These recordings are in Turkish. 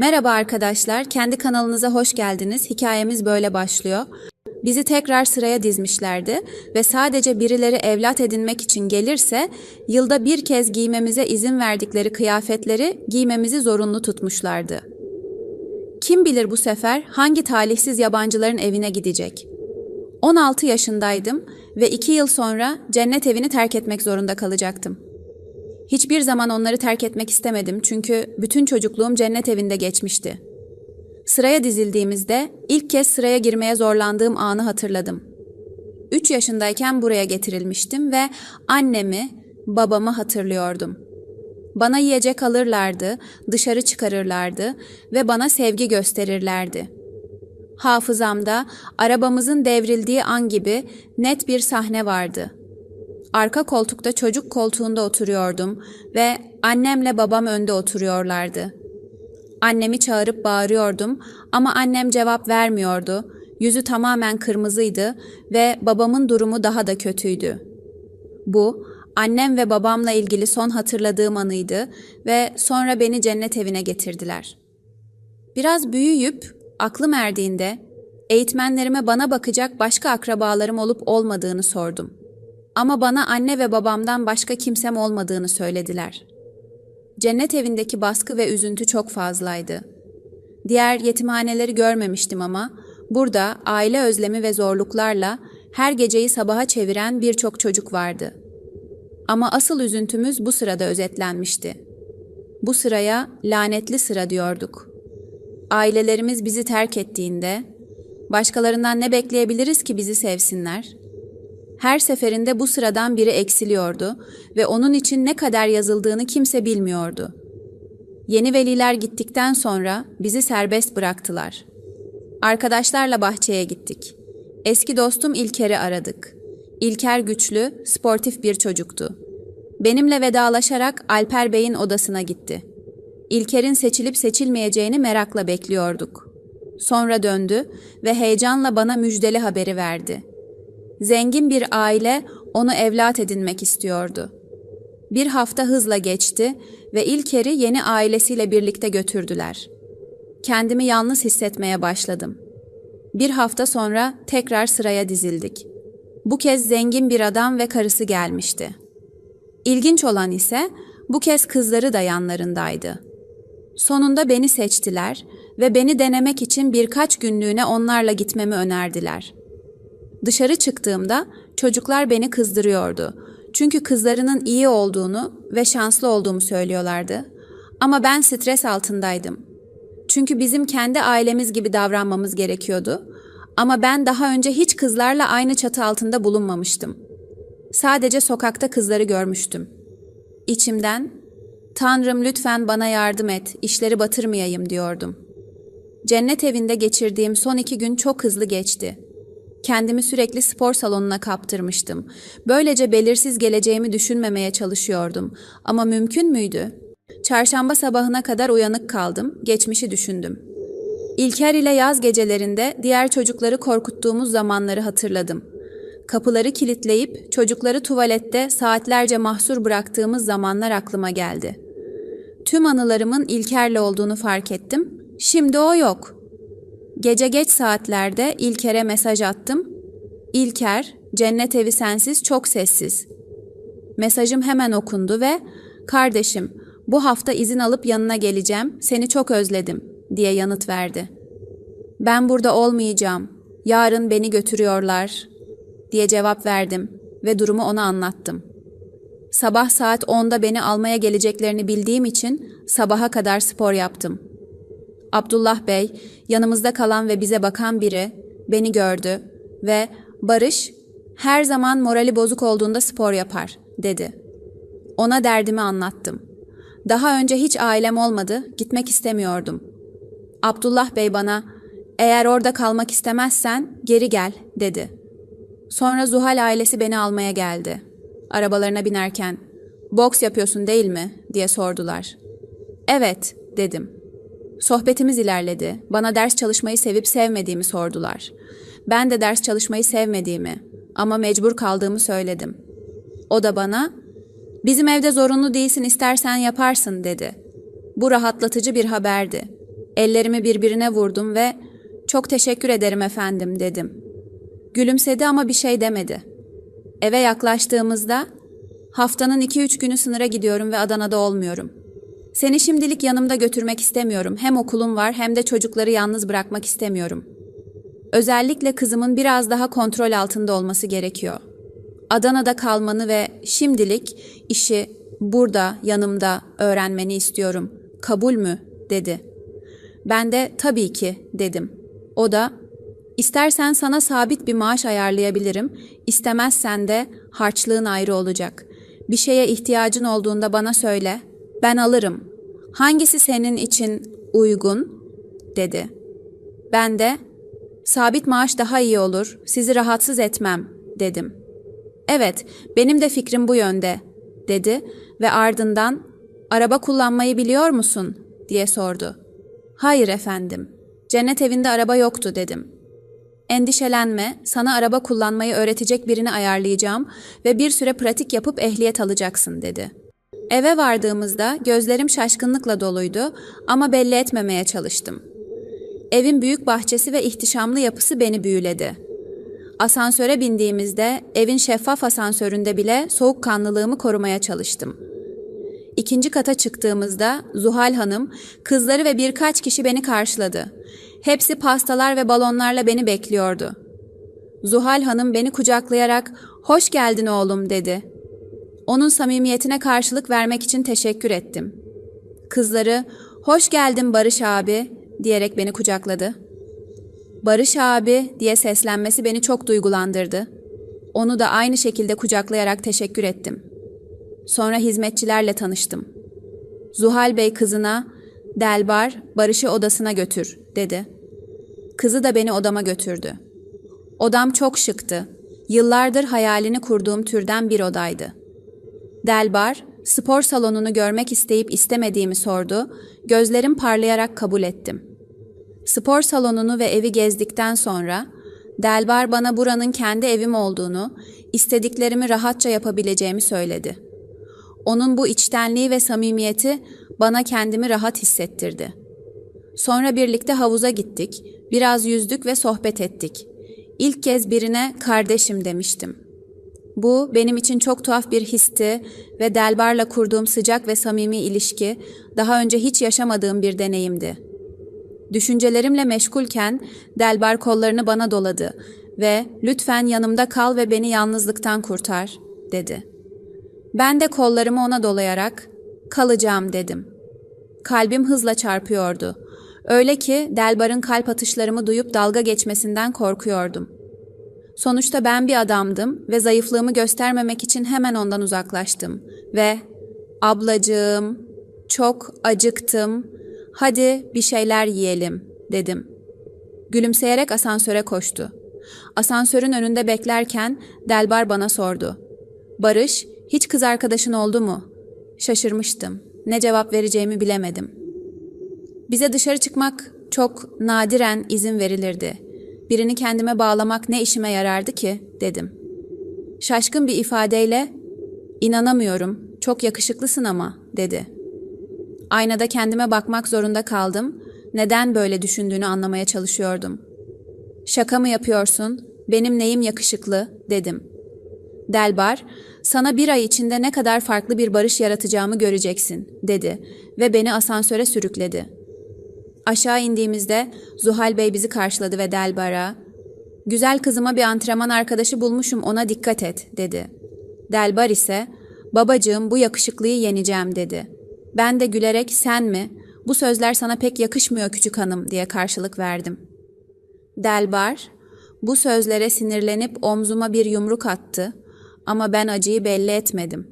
Merhaba arkadaşlar, kendi kanalınıza hoş geldiniz. Hikayemiz böyle başlıyor. Bizi tekrar sıraya dizmişlerdi ve sadece birileri evlat edinmek için gelirse yılda bir kez giymemize izin verdikleri kıyafetleri giymemizi zorunlu tutmuşlardı. Kim bilir bu sefer hangi talihsiz yabancıların evine gidecek? 16 yaşındaydım ve 2 yıl sonra cennet evini terk etmek zorunda kalacaktım. Hiçbir zaman onları terk etmek istemedim çünkü bütün çocukluğum cennet evinde geçmişti. Sıraya dizildiğimizde ilk kez sıraya girmeye zorlandığım anı hatırladım. 3 yaşındayken buraya getirilmiştim ve annemi, babamı hatırlıyordum. Bana yiyecek alırlardı, dışarı çıkarırlardı ve bana sevgi gösterirlerdi. Hafızamda arabamızın devrildiği an gibi net bir sahne vardı. Arka koltukta çocuk koltuğunda oturuyordum ve annemle babam önde oturuyorlardı. Annemi çağırıp bağırıyordum ama annem cevap vermiyordu. Yüzü tamamen kırmızıydı ve babamın durumu daha da kötüydü. Bu annem ve babamla ilgili son hatırladığım anıydı ve sonra beni cennet evine getirdiler. Biraz büyüyüp aklım erdiğinde eğitmenlerime bana bakacak başka akrabalarım olup olmadığını sordum. Ama bana anne ve babamdan başka kimsem olmadığını söylediler. Cennet evindeki baskı ve üzüntü çok fazlaydı. Diğer yetimhaneleri görmemiştim ama burada aile özlemi ve zorluklarla her geceyi sabaha çeviren birçok çocuk vardı. Ama asıl üzüntümüz bu sırada özetlenmişti. Bu sıraya lanetli sıra diyorduk. Ailelerimiz bizi terk ettiğinde başkalarından ne bekleyebiliriz ki bizi sevsinler? Her seferinde bu sıradan biri eksiliyordu ve onun için ne kadar yazıldığını kimse bilmiyordu. Yeni veliler gittikten sonra bizi serbest bıraktılar. Arkadaşlarla bahçeye gittik. Eski dostum İlker'i aradık. İlker güçlü, sportif bir çocuktu. Benimle vedalaşarak Alper Bey'in odasına gitti. İlker'in seçilip seçilmeyeceğini merakla bekliyorduk. Sonra döndü ve heyecanla bana müjdeli haberi verdi. Zengin bir aile onu evlat edinmek istiyordu. Bir hafta hızla geçti ve İlker'i yeni ailesiyle birlikte götürdüler. Kendimi yalnız hissetmeye başladım. Bir hafta sonra tekrar sıraya dizildik. Bu kez zengin bir adam ve karısı gelmişti. İlginç olan ise bu kez kızları da yanlarındaydı. Sonunda beni seçtiler ve beni denemek için birkaç günlüğüne onlarla gitmemi önerdiler. Dışarı çıktığımda çocuklar beni kızdırıyordu. Çünkü kızlarının iyi olduğunu ve şanslı olduğumu söylüyorlardı. Ama ben stres altındaydım. Çünkü bizim kendi ailemiz gibi davranmamız gerekiyordu. Ama ben daha önce hiç kızlarla aynı çatı altında bulunmamıştım. Sadece sokakta kızları görmüştüm. İçimden, Tanrım lütfen bana yardım et, işleri batırmayayım diyordum. Cennet evinde geçirdiğim son iki gün çok hızlı geçti. Kendimi sürekli spor salonuna kaptırmıştım. Böylece belirsiz geleceğimi düşünmemeye çalışıyordum. Ama mümkün müydü? Çarşamba sabahına kadar uyanık kaldım, geçmişi düşündüm. İlker ile yaz gecelerinde diğer çocukları korkuttuğumuz zamanları hatırladım. Kapıları kilitleyip çocukları tuvalette saatlerce mahsur bıraktığımız zamanlar aklıma geldi. Tüm anılarımın İlker'le olduğunu fark ettim. Şimdi o yok. Gece geç saatlerde İlker'e mesaj attım. İlker, cennet evi sensiz çok sessiz. Mesajım hemen okundu ve "Kardeşim, bu hafta izin alıp yanına geleceğim. Seni çok özledim." diye yanıt verdi. Ben burada olmayacağım. Yarın beni götürüyorlar diye cevap verdim ve durumu ona anlattım. Sabah saat 10'da beni almaya geleceklerini bildiğim için sabaha kadar spor yaptım. Abdullah Bey, yanımızda kalan ve bize bakan biri, beni gördü ve Barış, her zaman morali bozuk olduğunda spor yapar, dedi. Ona derdimi anlattım. Daha önce hiç ailem olmadı, gitmek istemiyordum. Abdullah Bey bana, eğer orada kalmak istemezsen geri gel, dedi. Sonra Zuhal ailesi beni almaya geldi. Arabalarına binerken, boks yapıyorsun değil mi, diye sordular. Evet, dedim. Sohbetimiz ilerledi. Bana ders çalışmayı sevip sevmediğimi sordular. Ben de ders çalışmayı sevmediğimi ama mecbur kaldığımı söyledim. O da bana, bizim evde zorunlu değilsin istersen yaparsın dedi. Bu rahatlatıcı bir haberdi. Ellerimi birbirine vurdum ve "Çok teşekkür ederim efendim." dedim. Gülümsedi ama bir şey demedi. Eve yaklaştığımızda haftanın 2-3 günü sınıra gidiyorum ve Adana'da olmuyorum. Seni şimdilik yanımda götürmek istemiyorum. Hem okulum var hem de çocukları yalnız bırakmak istemiyorum. Özellikle kızımın biraz daha kontrol altında olması gerekiyor. Adana'da kalmanı ve şimdilik işi burada yanımda öğrenmeni istiyorum. Kabul mü? dedi. Ben de tabii ki dedim. O da İstersen sana sabit bir maaş ayarlayabilirim, istemezsen de harçlığın ayrı olacak. Bir şeye ihtiyacın olduğunda bana söyle, ben alırım. Hangisi senin için uygun?" dedi. Ben de sabit maaş daha iyi olur, sizi rahatsız etmem dedim. Evet, benim de fikrim bu yönde dedi ve ardından araba kullanmayı biliyor musun diye sordu. Hayır efendim. Cennet evinde araba yoktu dedim. Endişelenme, sana araba kullanmayı öğretecek birini ayarlayacağım ve bir süre pratik yapıp ehliyet alacaksın dedi. Eve vardığımızda gözlerim şaşkınlıkla doluydu ama belli etmemeye çalıştım. Evin büyük bahçesi ve ihtişamlı yapısı beni büyüledi. Asansöre bindiğimizde evin şeffaf asansöründe bile soğukkanlılığımı korumaya çalıştım. İkinci kata çıktığımızda Zuhal Hanım, kızları ve birkaç kişi beni karşıladı. Hepsi pastalar ve balonlarla beni bekliyordu. Zuhal Hanım beni kucaklayarak "Hoş geldin oğlum." dedi. Onun samimiyetine karşılık vermek için teşekkür ettim. Kızları "Hoş geldin Barış abi." diyerek beni kucakladı. Barış abi diye seslenmesi beni çok duygulandırdı. Onu da aynı şekilde kucaklayarak teşekkür ettim. Sonra hizmetçilerle tanıştım. Zuhal Bey kızına Delbar Barış'ı odasına götür dedi. Kızı da beni odama götürdü. Odam çok şıktı. Yıllardır hayalini kurduğum türden bir odaydı. Delbar spor salonunu görmek isteyip istemediğimi sordu. Gözlerim parlayarak kabul ettim. Spor salonunu ve evi gezdikten sonra Delbar bana buranın kendi evim olduğunu, istediklerimi rahatça yapabileceğimi söyledi. Onun bu içtenliği ve samimiyeti bana kendimi rahat hissettirdi. Sonra birlikte havuza gittik, biraz yüzdük ve sohbet ettik. İlk kez birine kardeşim demiştim. Bu benim için çok tuhaf bir histi ve Delbar'la kurduğum sıcak ve samimi ilişki daha önce hiç yaşamadığım bir deneyimdi. Düşüncelerimle meşgulken Delbar kollarını bana doladı ve lütfen yanımda kal ve beni yalnızlıktan kurtar dedi. Ben de kollarımı ona dolayarak kalacağım dedim. Kalbim hızla çarpıyordu. Öyle ki Delbar'ın kalp atışlarımı duyup dalga geçmesinden korkuyordum. Sonuçta ben bir adamdım ve zayıflığımı göstermemek için hemen ondan uzaklaştım ve "Ablacığım, çok acıktım. Hadi bir şeyler yiyelim." dedim. Gülümseyerek asansöre koştu. Asansörün önünde beklerken Delbar bana sordu. "Barış, hiç kız arkadaşın oldu mu?" Şaşırmıştım. Ne cevap vereceğimi bilemedim. Bize dışarı çıkmak çok nadiren izin verilirdi. Birini kendime bağlamak ne işime yarardı ki dedim. Şaşkın bir ifadeyle "İnanamıyorum. Çok yakışıklısın ama." dedi. Aynada kendime bakmak zorunda kaldım. Neden böyle düşündüğünü anlamaya çalışıyordum. "Şaka mı yapıyorsun? Benim neyim yakışıklı?" dedim. Delbar, sana bir ay içinde ne kadar farklı bir barış yaratacağımı göreceksin, dedi ve beni asansöre sürükledi. Aşağı indiğimizde Zuhal Bey bizi karşıladı ve Delbar'a, güzel kızıma bir antrenman arkadaşı bulmuşum ona dikkat et, dedi. Delbar ise, babacığım bu yakışıklıyı yeneceğim, dedi. Ben de gülerek sen mi, bu sözler sana pek yakışmıyor küçük hanım diye karşılık verdim. Delbar, bu sözlere sinirlenip omzuma bir yumruk attı ama ben acıyı belli etmedim.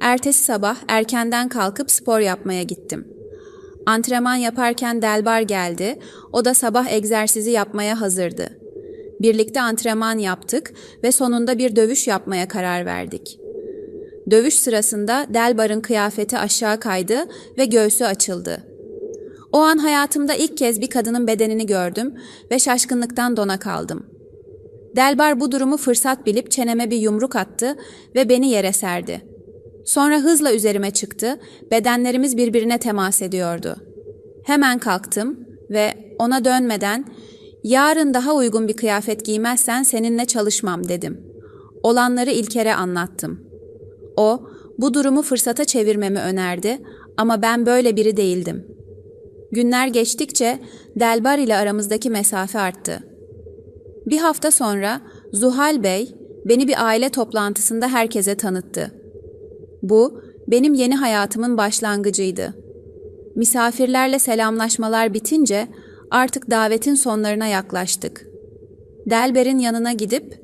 Ertesi sabah erkenden kalkıp spor yapmaya gittim. Antrenman yaparken Delbar geldi, o da sabah egzersizi yapmaya hazırdı. Birlikte antrenman yaptık ve sonunda bir dövüş yapmaya karar verdik. Dövüş sırasında Delbar'ın kıyafeti aşağı kaydı ve göğsü açıldı. O an hayatımda ilk kez bir kadının bedenini gördüm ve şaşkınlıktan dona kaldım. Delbar bu durumu fırsat bilip çeneme bir yumruk attı ve beni yere serdi. Sonra hızla üzerime çıktı, bedenlerimiz birbirine temas ediyordu. Hemen kalktım ve ona dönmeden yarın daha uygun bir kıyafet giymezsen seninle çalışmam dedim. Olanları İlker'e anlattım. O bu durumu fırsata çevirmemi önerdi ama ben böyle biri değildim. Günler geçtikçe Delbar ile aramızdaki mesafe arttı. Bir hafta sonra Zuhal Bey beni bir aile toplantısında herkese tanıttı. Bu benim yeni hayatımın başlangıcıydı. Misafirlerle selamlaşmalar bitince artık davetin sonlarına yaklaştık. Delber'in yanına gidip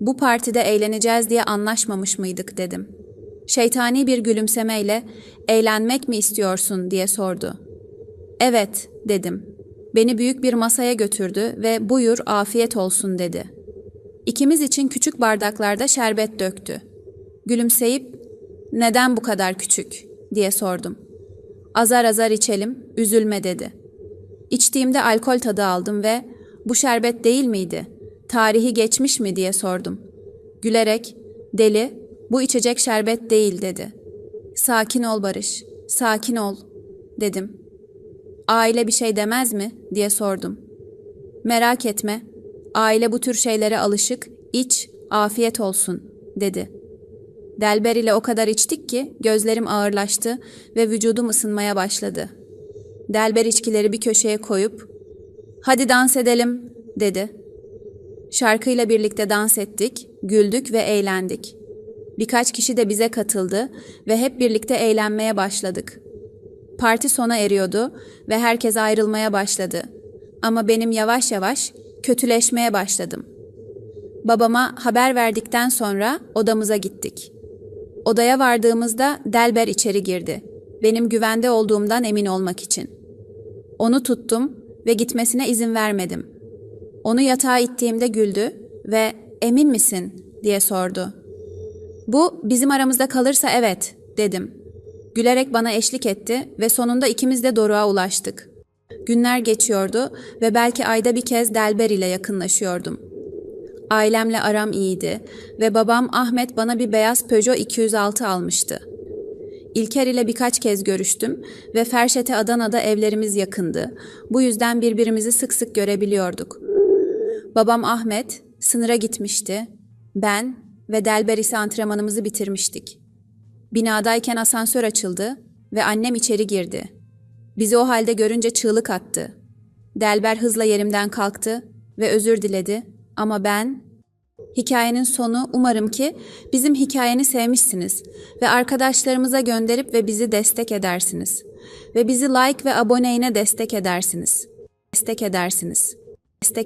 bu partide eğleneceğiz diye anlaşmamış mıydık dedim. Şeytani bir gülümsemeyle eğlenmek mi istiyorsun diye sordu. Evet dedim. Beni büyük bir masaya götürdü ve buyur afiyet olsun dedi. İkimiz için küçük bardaklarda şerbet döktü. Gülümseyip neden bu kadar küçük diye sordum. Azar azar içelim, üzülme dedi. İçtiğimde alkol tadı aldım ve bu şerbet değil miydi? Tarihi geçmiş mi diye sordum. Gülerek deli bu içecek şerbet değil dedi. Sakin ol Barış, sakin ol dedim. Aile bir şey demez mi diye sordum. Merak etme, aile bu tür şeylere alışık, iç, afiyet olsun dedi. Delber ile o kadar içtik ki gözlerim ağırlaştı ve vücudum ısınmaya başladı. Delber içkileri bir köşeye koyup "Hadi dans edelim." dedi. Şarkıyla birlikte dans ettik, güldük ve eğlendik. Birkaç kişi de bize katıldı ve hep birlikte eğlenmeye başladık. Parti sona eriyordu ve herkes ayrılmaya başladı. Ama benim yavaş yavaş kötüleşmeye başladım. Babama haber verdikten sonra odamıza gittik. Odaya vardığımızda Delber içeri girdi. Benim güvende olduğumdan emin olmak için. Onu tuttum ve gitmesine izin vermedim. Onu yatağa ittiğimde güldü ve emin misin diye sordu. Bu bizim aramızda kalırsa evet dedim. Gülerek bana eşlik etti ve sonunda ikimiz de doruğa ulaştık. Günler geçiyordu ve belki ayda bir kez Delber ile yakınlaşıyordum. Ailemle aram iyiydi ve babam Ahmet bana bir beyaz Peugeot 206 almıştı. İlker ile birkaç kez görüştüm ve Ferşete Adana'da evlerimiz yakındı. Bu yüzden birbirimizi sık sık görebiliyorduk. Babam Ahmet sınıra gitmişti. Ben ve Delber ise antrenmanımızı bitirmiştik. Binadayken asansör açıldı ve annem içeri girdi. Bizi o halde görünce çığlık attı. Delber hızla yerimden kalktı ve özür diledi ama ben Hikayenin sonu umarım ki bizim hikayeni sevmişsiniz ve arkadaşlarımıza gönderip ve bizi destek edersiniz. Ve bizi like ve aboneyle destek edersiniz. Destek edersiniz. Destek